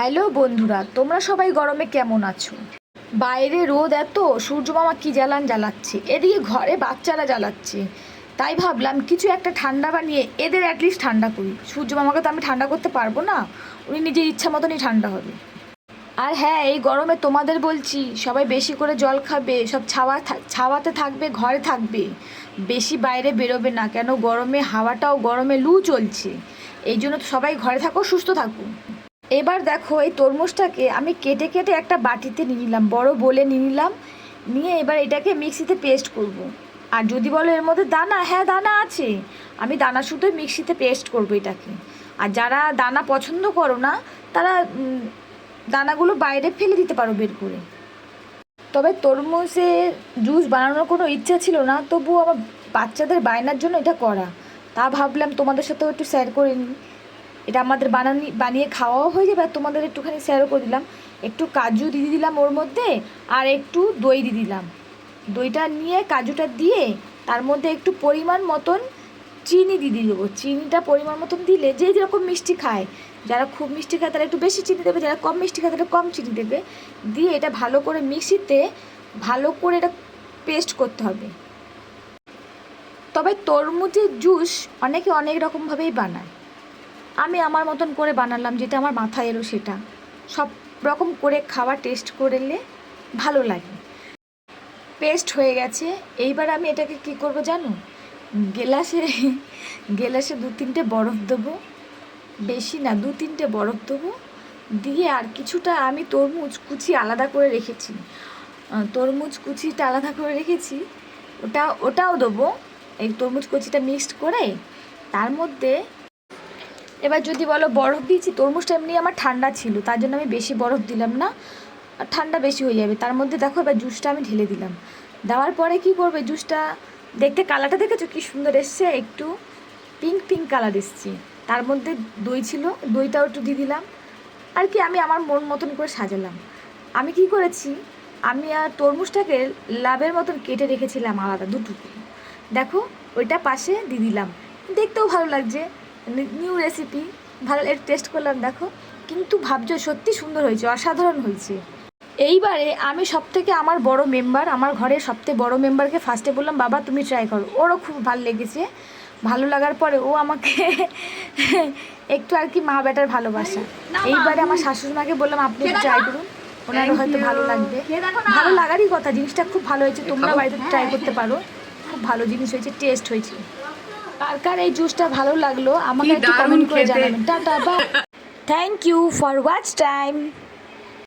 Hello বন্ধুরা, তোমরা সবাই গরমে কেমন আছো? বাইরে রোদ এত সূর্য মামা কি জ্বালান জ্বালাচ্ছে? এদিকে ঘরে বাচ্চারা জ্বালাচ্ছে। তাই ভাবলাম কিছু একটা ঠান্ডা বানিয়ে এদের অ্যাটলিস্ট ঠান্ডা করি। সূর্য মামাকে তো আমি ঠান্ডা করতে পারব না, উনি নিজের ইচ্ছা মতনই ঠান্ডা হবে। আর হ্যাঁ এই গরমে তোমাদের বলছি, সবাই বেশি করে জল খাবে, সব ছাওয়া ছাওয়াতে থাকবে, ঘরে থাকবে। বেশি বাইরে বেরোবে না, কেন গরমে হাওয়াটাও গরমে লু চলছে। এই জন্য তো সবাই ঘরে থাকো, সুস্থ থাকো। এবার দেখো এই তরমুজটাকে আমি কেটে কেটে একটা বাটিতে নিয়ে নিলাম। বড় বলে নিয়ে নিলাম। নিয়ে এবার এটাকে মিক্সিতে পেস্ট করব। আর যদি বলো এর মধ্যে দানা হ্যাঁ দানা আছে। আমি দানা শুধু মিক্সিতে পেস্ট করব এটাকে। আর যারা দানা পছন্দ করো না, তারা দানাগুলো বাইরে ফেলে দিতে পারো বের করে। তবে তরমুজের জুস বানানোর কোনো ইচ্ছা ছিল না, তবুও আমার বাচ্চাদের বায়নার জন্য এটা করা। তা ভাবলাম তোমাদের সাথেও একটু শেয়ার করে নিই। এটা আমাদের বানানি, বানিয়ে খাওয়াও হয়ে যাবে। আর তোমাদের একটুখানি শেয়ারও করে দিলাম। একটু কাজু দিয়ে দিলাম ওর মধ্যে, আর একটু দই দিয়ে দিলাম। দইটা নিয়ে কাজুটা দিয়ে তার মধ্যে একটু পরিমাণ মতন চিনি দিয়ে দিয়ে দেবো। চিনিটা পরিমাণ মতন দিলে যে যেরকম মিষ্টি খায়, যারা খুব মিষ্টি খায় তারা একটু বেশি চিনি দেবে, যারা কম মিষ্টি খায় তারা কম চিনি দেবে। দিয়ে এটা ভালো করে মিক্সিতে ভালো করে এটা পেস্ট করতে হবে। তবে তরমুজের জুস অনেকে অনেক রকমভাবেই বানায়। আমি আমার মতন করে বানালাম যেটা আমার মাথায় এলো সেটা। সব রকম করে খাওয়া টেস্ট করলে ভালো লাগে। পেস্ট হয়ে গেছে। এইবার আমি এটাকে কি করব জানো? গেলাসে গেলাসে দু তিনটে বরফ দেবো। বেশি না, দু তিনটে বরফ দেবো। দিয়ে আর কিছুটা আমি তরমুজ কুচি আলাদা করে রেখেছি। তরমুজ কুচিটা আলাদা করে রেখেছি। ওটা, ওটাও দেবো। এই তরমুজ কুচিটা মিক্সড করে তার মধ্যে এবার যদি বলো বরফ দিয়েছি তরমুজটা এমনি আমার ঠান্ডা ছিল, তার জন্য আমি বেশি বরফ দিলাম না। ঠান্ডা বেশি হয়ে যাবে, তার মধ্যে দেখো এবার জুসটা আমি ঢেলে দিলাম। দেওয়ার পরে কি করবে, জুসটা দেখতে কালারটা দেখেছ? কি সুন্দর এসছে, একটু পিঙ্ক পিঙ্ক কালার এসছে। তার মধ্যে দই ছিল, দইটাও একটু দিয়ে দিলাম। আর কি, আমি আমার মন মতন করে সাজালাম। আমি কি করেছি, আমি আর তরমুজটাকে লাভের মতন কেটে রেখেছিলাম আলাদা দুটুকু দেখো, ওইটা পাশে দিয়ে দিলাম। দেখতেও ভালো লাগছে। নিউ রেসিপি ভালো এর টেস্ট করলাম দেখো। কিন্তু ভাবছ সত্যি সুন্দর হয়েছে অসাধারণ হয়েছে। এইবারে আমি সব থেকে আমার বড় মেম্বার আমার ঘরের সবথেকে বড় মেম্বারকে ফার্স্টে বললাম বাবা তুমি ট্রাই করো। ওরও খুব ভালো লেগেছে। ভালো লাগার পরে ও আমাকে একটু আর কি মা বেটার ভালোবাসা। এইবারে আমার শাশুড়ি মাকে বললাম আপনি ট্রাই করুন। ওনারও হয়তো ভালো লাগবে। ভালো লাগারই কথা জিনিসটা খুব ভালো হয়েছে তোমরা বাড়িতে ট্রাই করতে পারো। খুব ভালো জিনিস হয়েছে টেস্ট হয়েছে। কার কার এই জুসটা ভালো লাগল আমাকে একটু কমেন্ট করে। জানাবেন। Tata bye thank you for watch time